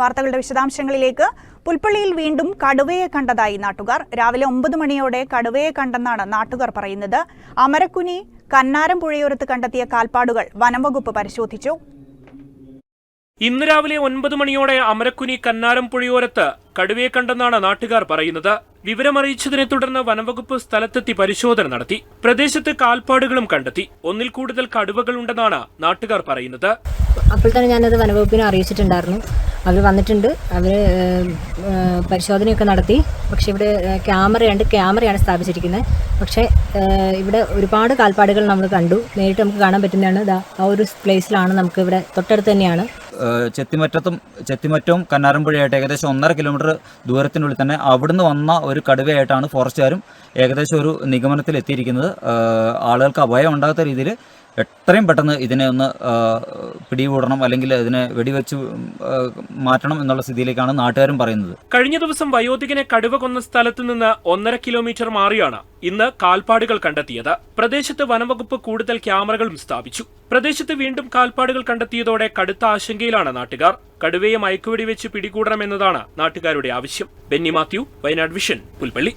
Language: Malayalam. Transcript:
വാർത്തകളുടെ വിശദാംശങ്ങളിലേക്ക്. പുൽപ്പള്ളിയിൽ വീണ്ടും കടുവയെ കണ്ടതായി നാട്ടുകാർ. രാവിലെ ഒമ്പത് മണിയോടെ കടുവയെ കണ്ടെന്നാണ് നാട്ടുകാർ പറയുന്നത്. അമരക്കുനി കന്നാരം പുഴയോരത്ത് കണ്ടെത്തിയ കാൽപ്പാടുകൾ വനംവകുപ്പ് പരിശോധിച്ചു. ഇന്ന് രാവിലെ ഒൻപത് മണിയോടെ അമരക്കുനി കന്നാരം പുഴയോരത്ത് കടുവയെ കണ്ടെന്നാണ് നാട്ടുകാർ പറയുന്നത്. വിവരമറിയിച്ചതിനെ തുടർന്ന് വനംവകുപ്പ് സ്ഥലത്തെത്തി പരിശോധന നടത്തി. പ്രദേശത്ത് കാൽപ്പാടുകളും കണ്ടെത്തി. ഒന്നിൽ കൂടുതൽ കടുവകൾ ഉണ്ടെന്നാണ് നാട്ടുകാർ പറയുന്നത്. അപ്പോൾ തന്നെ ഞാനത് വനവകുപ്പിനെ അറിയിച്ചിട്ടുണ്ടായിരുന്നു. അവർ വന്നിട്ടുണ്ട്. അവർ പരിശോധനയൊക്കെ നടത്തി. പക്ഷേ ഇവിടെ ക്യാമറയുണ്ട് ക്യാമറയാണ് സ്ഥാപിച്ചിരിക്കുന്നത്. പക്ഷേ ഇവിടെ ഒരുപാട് കാൽപ്പാടുകൾ നമ്മൾ കണ്ടു. നേരിട്ട് നമുക്ക് കാണാൻ പറ്റുന്നതാണ്. ആ ഒരു പ്ലേസിലാണ് നമുക്ക് ഇവിടെ തൊട്ടടുത്ത് തന്നെയാണ്. ചെത്തിമറ്റത്തും ചെത്തിമറ്റവും കന്നാരമ്പുഴയായിട്ട് ഏകദേശം ഒന്നര കിലോമീറ്റർ ദൂരത്തിനുള്ളിൽ തന്നെ അവിടുന്ന് വന്ന ഒരു കടുവയായിട്ടാണ് ഫോറസ്റ്റുകാരും ഏകദേശം ഒരു നിഗമനത്തിൽ എത്തിയിരിക്കുന്നത് ആളുകൾക്ക് അഭയം ഉണ്ടാകാത്ത രീതിയിൽ എത്രയും പെട്ടെന്ന് ഇതിനെ ഒന്ന് പിടികൂടണം അല്ലെങ്കിൽ ഇതിനെ വെടിവെച്ച് മാറ്റണം എന്നുള്ള സ്ഥിതിയിലേക്കാണ് നാട്ടുകാരും പറയുന്നത്. കഴിഞ്ഞ ദിവസം വയോധികനെ കടുവ കൊന്ന സ്ഥലത്ത് നിന്ന് ഒന്നര കിലോമീറ്റർ മാറിയാണ് ഇന്ന് കാൽപ്പാടുകൾ കണ്ടെത്തിയത്. പ്രദേശത്ത് വനംവകുപ്പ് കൂടുതൽ ക്യാമറകളും സ്ഥാപിച്ചു. പ്രദേശത്ത് വീണ്ടും കാൽപ്പാടുകൾ കണ്ടെത്തിയതോടെ കടുത്ത ആശങ്കയിലാണ് നാട്ടുകാർ. കടുവയെ മയക്കുവെടി വെച്ച് പിടികൂടണമെന്നതാണ് നാട്ടുകാരുടെ ആവശ്യം. ബെന്നി മാത്യു വയനാട് വിഷൻ പുൽപ്പള്ളി.